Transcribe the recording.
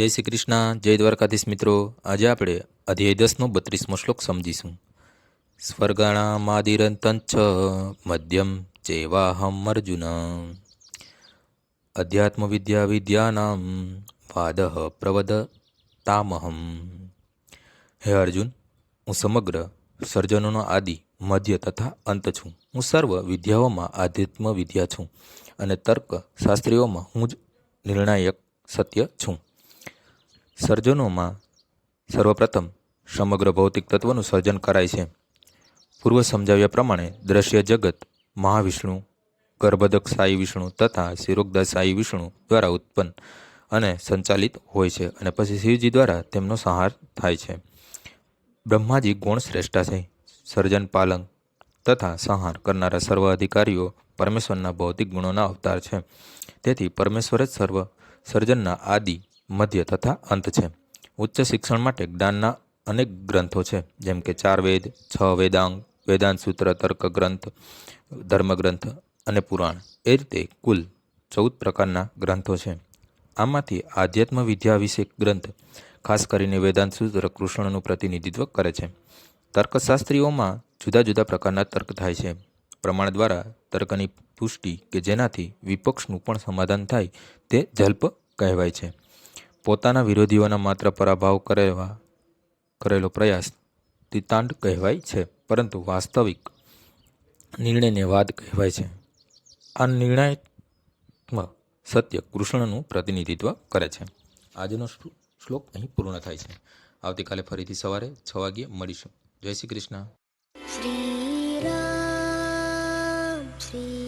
જય શ્રી કૃષ્ણ, જય દ્વારકાધીશ મિત્રો. આજે આપણે અધ્યાય દસનો બત્રીસમો શ્લોક સમજીશું. સ્વર્ગાણામાદિરંતંચ મધ્યમ ચેવાહમ અર્જુન. અધ્યાત્મ વિદ્યા વિદ્યાનામ વાદ પ્રવદતામહમ હે અર્જુન, હું સમગ્ર સર્જનોનો આદિ, મધ્ય તથા અંત છું. હું સર્વ વિદ્યાઓમાં આધ્યાત્મ વિદ્યા છું અને તર્ક શાસ્ત્રીઓમાં હું જ નિર્ણાયક સત્ય છું. સર્જનોમાં સર્વપ્રથમ સમગ્ર ભૌતિક તત્વનું સર્જન કરાય છે. પૂર્વ સમજાવ્યા પ્રમાણે દ્રશ્ય જગત મહાવિષ્ણુ ગર્ભદક સાઈ વિષ્ણુ તથા શિરોગદા સાઈ વિષ્ણુ દ્વારા ઉત્પન્ન અને સંચાલિત હોય છે અને પછી શિવજી દ્વારા તેમનો સંહાર થાય છે. બ્રહ્માજી ગુણ શ્રેષ્ઠા છે. સર્જન, પાલન તથા સંહાર કરનારા સર્વ અધિકારીઓ પરમેશ્વરના ભૌતિક ગુણોના અવતાર છે. તેથી પરમેશ્વર જ સર્વ સર્જનના આદિ મધ્ય તથા અંત છે. ઉચ્ચ શિક્ષણ માટે જ્ઞાનના અનેક ગ્રંથો છે, જેમ કે ચાર વેદ છ વેદાંગ વેદાંત સૂત્ર, તર્ક ગ્રંથ, ધર્મગ્રંથ અને પુરાણ. એ રીતે કુલ ચૌદ પ્રકારના ગ્રંથો છે. આમાંથી આધ્યાત્મ વિદ્યા વિશે ગ્રંથ, ખાસ કરીને વેદાંત સૂત્ર કૃષ્ણનું પ્રતિનિધિત્વ કરે છે. તર્કશાસ્ત્રીઓમાં જુદા જુદા પ્રકારના તર્ક થાય છે. પ્રમાણ દ્વારા તર્કની પુષ્ટિ કે જેનાથી વિપક્ષનું પણ સમાધાન થાય તે જલ્પ કહેવાય છે. પોતાના વિરોધીઓના માત્ર પરાભાવ કરેવા કરેલો પ્રયાસ તિતાંડ કહેવાય છે, પરંતુ વાસ્તવિક નિર્ણયને વાદ કહેવાય છે. આ નિર્ણયમાં સત્ય કૃષ્ણનું પ્રતિનિધિત્વ કરે છે. આજનો શ્લોક અહીં પૂર્ણ થાય છે. આવતીકાલે ફરીથી સવારે છ વાગ્યે મળીશું. જય શ્રી કૃષ્ણ. શ્રી